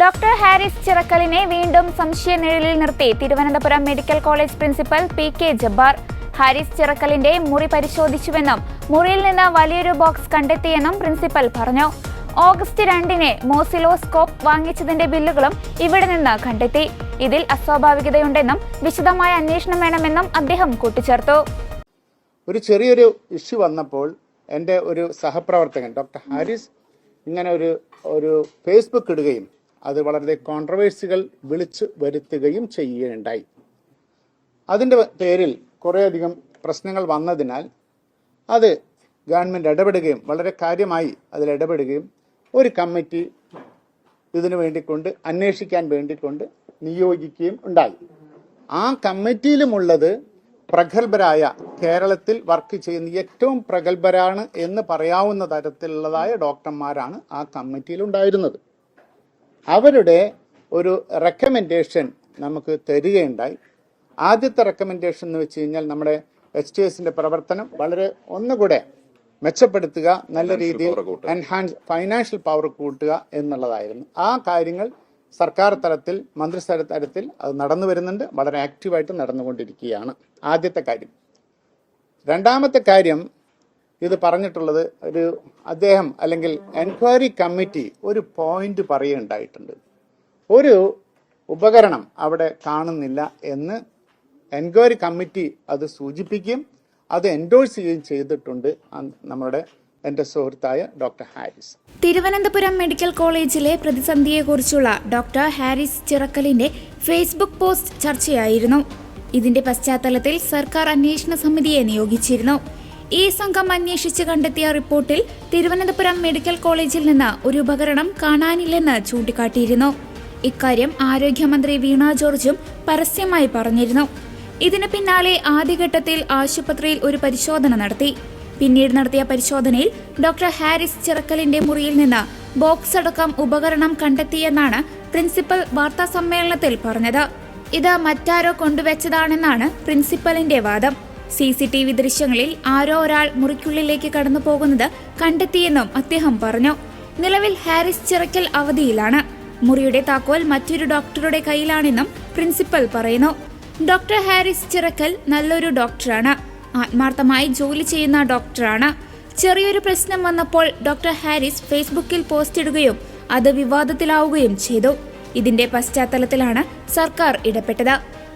Doctor Haris ചിറക്കലിനെ വീണ്ടും സംശയ നിഴലിൽ നിർത്തി Thiruvananthapuram medical college principal P K Jabbar. Haris ചിറക്കലിന്റെ മുറി പരിശോധിച്ചുവെന്നും മുറിയിൽ നിന്ന് വലിയൊരു ബോക്സ് കണ്ടെത്തിയെന്നും പ്രിൻസിപ്പൽ പറഞ്ഞു. ഓഗസ്റ്റ് രണ്ടിന് മോസിലോസ്കോപ്പ് വാങ്ങിച്ചതിന്റെ ബില്ലുകളും ഇവിടെ നിന്ന് കണ്ടെത്തി. ഇതിൽ അസ്വാഭാവികതയുണ്ടെന്നും വിശദമായ അന്വേഷണം വേണമെന്നും അദ്ദേഹം കൂട്ടിച്ചേർത്തു. ഒരു ചെറിയൊരു ഇഷ്യൂ വന്നപ്പോൾ എന്റെ ഒരു സഹപ്രവർത്തകൻ ഡോക്ടർ ഹാരിസ് ഇങ്ങനെ ഒരു ഒരു ഫേസ്ബുക്ക് ഇടുകയും അത് വളരെ കോൺട്രവേഴ്സികൾ വിളിച്ചു വരുത്തുകയും ചെയ്യുകയുണ്ടായി അതിന്റെ പേരിൽ കുറേയധികം പ്രശ്നങ്ങൾ വന്നതിനാൽ അത് ഗവൺമെന്റ് ഇടപെടുകയും വളരെ കാര്യമായി അതിൽ ഇടപെടുകയും ഒരു കമ്മിറ്റി ഇതിനു വേണ്ടിക്കൊണ്ട് അന്വേഷിക്കാൻ വേണ്ടിക്കൊണ്ട് നിയോഗിക്കുകയും ഉണ്ടായി. ആ കമ്മിറ്റിയിലുമുള്ളത് പ്രഗത്ഭരായ കേരളത്തിൽ വർക്ക് ചെയ്യുന്ന ഏറ്റവും പ്രഗത്ഭരാണ് എന്ന് പറയാവുന്ന തരത്തിലുള്ളതായ ഡോക്ടർമാരാണ് ആ കമ്മിറ്റിയിൽ ഉണ്ടായിരുന്നത് അവരുടെ ഒരു റെക്കമെൻഡേഷൻ നമുക്ക് തരികയുണ്ടായി. ആദ്യത്തെ റെക്കമെൻഡേഷൻ എന്ന് വെച്ച് കഴിഞ്ഞാൽ നമ്മുടെ എച്ച് ടി എസിന്റെ പ്രവർത്തനം വളരെ ഒന്നുകൂടെ മെച്ചപ്പെടുത്തുക നല്ല രീതിയിൽ എൻഹാൻസ് ഫൈനാൻഷ്യൽ പവർ കൂട്ടുക എന്നുള്ളതായിരുന്നു. ആ കാര്യങ്ങൾ സർക്കാർ തലത്തിൽ മന്ത്രിസ്ഥല തലത്തിൽ അത് നടന്നു വരുന്നുണ്ട്. വളരെ ആക്റ്റീവായിട്ട് നടന്നുകൊണ്ടിരിക്കുകയാണ്. ആദ്യത്തെ കാര്യം. രണ്ടാമത്തെ കാര്യം ഇത് പറഞ്ഞിട്ടുള്ളത് ഒരു അദ്ദേഹം അല്ലെങ്കിൽ എൻക്വയറി കമ്മിറ്റി ഒരു പോയിന്റ് പറയുകയുണ്ടായിട്ടുണ്ട്. ഒരു ഉപകരണം അവിടെ കാണുന്നില്ല എന്ന് എൻക്വയറി കമ്മിറ്റി അത് സൂചിപ്പിക്കുകയും അത് എൻഡോഴ്സ് ചെയ്യുകയും ചെയ്തിട്ടുണ്ട് നമ്മുടെ എന്റെ സുഹൃത്തായ ഡോക്ടർ ഹാരിസ്. തിരുവനന്തപുരം മെഡിക്കൽ കോളേജിലെ പ്രതിസന്ധിയെക്കുറിച്ചുള്ള ഡോക്ടർ ഹാരിസ് ചിറക്കലിന്റെ ഫേസ്ബുക്ക് പോസ്റ്റ് ചർച്ചയായിരുന്നു. ഇതിന്റെ പശ്ചാത്തലത്തിൽ സർക്കാർ അന്വേഷണ സമിതിയെ നിയോഗിച്ചിരുന്നു. ഈ സംഘം അന്വേഷിച്ച് കണ്ടെത്തിയ റിപ്പോർട്ടിൽ തിരുവനന്തപുരം മെഡിക്കൽ കോളേജിൽ നിന്ന് ഒരു ഉപകരണം കാണാനില്ലെന്ന് ചൂണ്ടിക്കാട്ടിയിരുന്നു. ഇക്കാര്യം ആരോഗ്യമന്ത്രി വീണ ജോർജും പരസ്യമായി പറഞ്ഞിരുന്നു. ഇതിന് പിന്നാലെ ആദ്യഘട്ടത്തിൽ ആശുപത്രിയിൽ ഒരു പരിശോധന നടത്തി. പിന്നീട് നടത്തിയ പരിശോധനയിൽ ഡോക്ടർ ഹാരിസ് ചിറക്കലിന്റെ മുറിയിൽ നിന്ന് ബോക്സ് അടക്കം ഉപകരണം കണ്ടെത്തിയെന്നാണ് പ്രിൻസിപ്പൽ വാർത്താ സമ്മേളനത്തിൽ പറഞ്ഞത്. ഇത് മറ്റാരോ കൊണ്ടുവച്ചതാണെന്നാണ് പ്രിൻസിപ്പലിന്റെ വാദം. സി സി ടി വി ദൃശ്യങ്ങളിൽ ആരോ ഒരാൾ മുറിക്കുള്ളിലേക്ക് കടന്നു പോകുന്നത് കണ്ടെത്തിയെന്നും അദ്ദേഹം പറഞ്ഞു. നിലവിൽ ഹാരിസ് ചിറക്കൽ അവധിയിലാണ്. മുറിയുടെ താക്കോൽ മറ്റൊരു ഡോക്ടറുടെ കയ്യിലാണെന്നും പ്രിൻസിപ്പൽ പറയുന്നു. ഡോക്ടർ ഹാരിസ് ചിറക്കൽ നല്ലൊരു ഡോക്ടറാണ്. ആത്മാർത്ഥമായി ജോലി ചെയ്യുന്ന ഡോക്ടറാണ്. ചെറിയൊരു പ്രശ്നം വന്നപ്പോൾ ഡോക്ടർ ഹാരിസ് ഫേസ്ബുക്കിൽ പോസ്റ്റ് ഇടുകയും അത് വിവാദത്തിലാവുകയും ചെയ്തു. ഇതിന്റെ പശ്ചാത്തലത്തിലാണ് സർക്കാർ ഇടപെട്ടത്.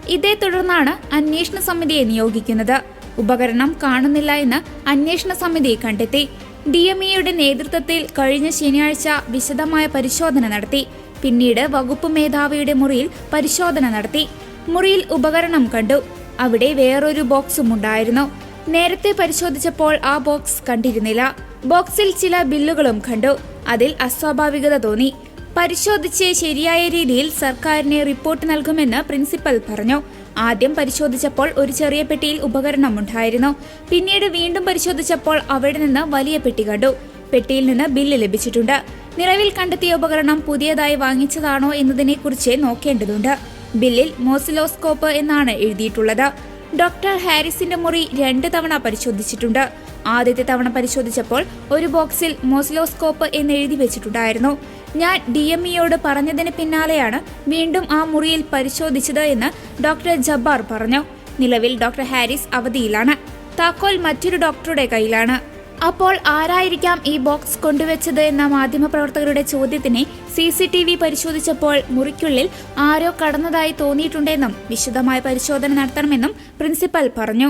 ഇതേ തുടർന്നാണ് അന്വേഷണ സമിതിയെ നിയോഗിക്കുന്നത്. ഉപകരണം കാണുന്നില്ല എന്ന് അന്വേഷണ സമിതി കണ്ടെത്തി. ഡി എം ഇയുടെ നേതൃത്വത്തിൽ കഴിഞ്ഞ ശനിയാഴ്ച വിശദമായ പരിശോധന നടത്തി. പിന്നീട് വകുപ്പ് മേധാവിയുടെ മുറിയിൽ പരിശോധന നടത്തി. മുറിയിൽ ഉപകരണം കണ്ടു. അവിടെ വേറൊരു ബോക്സും ഉണ്ടായിരുന്നു. നേരത്തെ പരിശോധിച്ചപ്പോൾ ആ ബോക്സ് കണ്ടിരുന്നില്ല. ബോക്സിൽ ചില ബില്ലുകളും കണ്ടു. അതിൽ അസ്വാഭാവികത തോന്നി. പരിശോധിച്ച് ശരിയായ രീതിയിൽ സർക്കാരിന് റിപ്പോർട്ട് നൽകുമെന്ന് പ്രിൻസിപ്പൽ പറഞ്ഞു. ആദ്യം പരിശോധിച്ചപ്പോൾ ഒരു ചെറിയ പെട്ടിയിൽ ഉപകരണം ഉണ്ടായിരുന്നു പിന്നീട് വീണ്ടും പരിശോധിച്ചപ്പോൾ അവിടെ നിന്ന് വലിയ പെട്ടി കണ്ടു. പെട്ടിയിൽ നിന്ന് ബില്ല് ലഭിച്ചിട്ടുണ്ട്. നിലവിൽ കണ്ടെത്തിയ ഉപകരണം പുതിയതായി വാങ്ങിച്ചതാണോ എന്നതിനെക്കുറിച്ച് നോക്കേണ്ടതുണ്ട്. ബില്ലിൽ മോസിലോസ്കോപ്പ് എന്നാണ് എഴുതിയിട്ടുള്ളത്. ഡോക്ടർ ഹാരിസിന്റെ മുറി രണ്ട് തവണ പരിശോധിച്ചിട്ടുണ്ട്. ആദ്യത്തെ തവണ പരിശോധിച്ചപ്പോൾ ഒരു ബോക്സിൽ മോസ്ലോസ്കോപ്പ് എന്ന് എഴുതി വെച്ചിട്ടുണ്ടായിരുന്നു. ഞാൻ ഡി എം ഇയോട് പറഞ്ഞതിന് പിന്നാലെയാണ് വീണ്ടും ആ മുറിയിൽ പരിശോധിച്ചത് എന്ന് ഡോക്ടർ ജബ്ബാർ പറഞ്ഞു. നിലവിൽ ഡോക്ടർ ഹാരിസ് അവധിയിലാണ്. താക്കോൽ മറ്റൊരു ഡോക്ടറുടെ കയ്യിലാണ്. അപ്പോൾ ആരായിരിക്കാം ഈ ബോക്സ് കൊണ്ടുവച്ചത് എന്ന മാധ്യമപ്രവർത്തകരുടെ ചോദ്യത്തിന് സി സി ടി വി പരിശോധിച്ചപ്പോൾ മുറിക്കുള്ളിൽ ആരോ കടന്നതായി തോന്നിയിട്ടുണ്ടെന്നും വിശദമായ പരിശോധന നടത്തണമെന്നും പ്രിൻസിപ്പൽ പറഞ്ഞു.